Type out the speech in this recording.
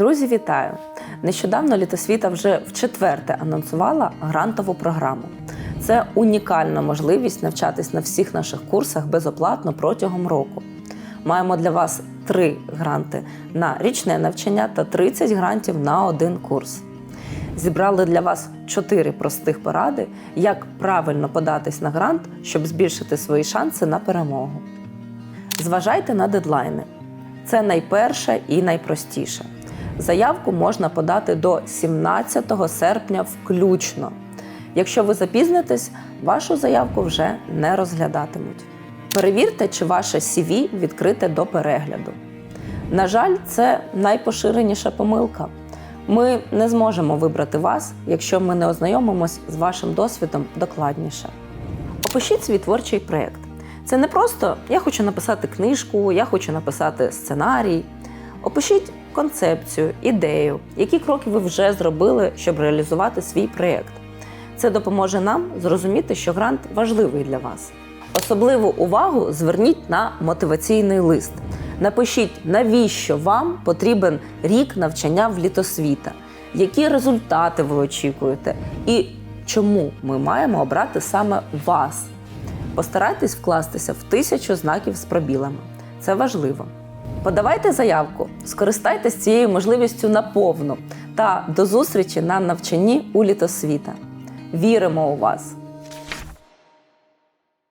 Друзі, вітаю! Нещодавно літосвіта вже вчетверте анонсувала грантову програму. Це унікальна можливість навчатись на всіх наших курсах безоплатно протягом року. Маємо для вас три гранти на річне навчання та 30 грантів на один курс. Зібрали для вас чотири простих поради, як правильно податись на грант, щоб збільшити свої шанси на перемогу. Зважайте на дедлайни. Це найперше і найпростіше. Заявку можна подати до 17 серпня включно. Якщо ви запізнитесь, вашу заявку вже не розглядатимуть. Перевірте, чи ваше CV відкрите до перегляду. На жаль, це найпоширеніша помилка. Ми не зможемо вибрати вас, якщо ми не ознайомимось з вашим досвідом докладніше. Опишіть свій творчий проєкт. Це не просто я хочу написати книжку, я хочу написати сценарій. Опишіть концепцію, ідею, які кроки ви вже зробили, щоб реалізувати свій проєкт. Це допоможе нам зрозуміти, що грант важливий для вас. Особливу увагу зверніть на мотиваційний лист. Напишіть, навіщо вам потрібен рік навчання в літосвіта, які результати ви очікуєте, і чому ми маємо обрати саме вас. Постарайтесь вкластися в тисячу знаків з пробілами. Це важливо. Подавайте заявку, скористайтесь цією можливістю наповну та до зустрічі на навчанні у літосвіта. Віримо у вас!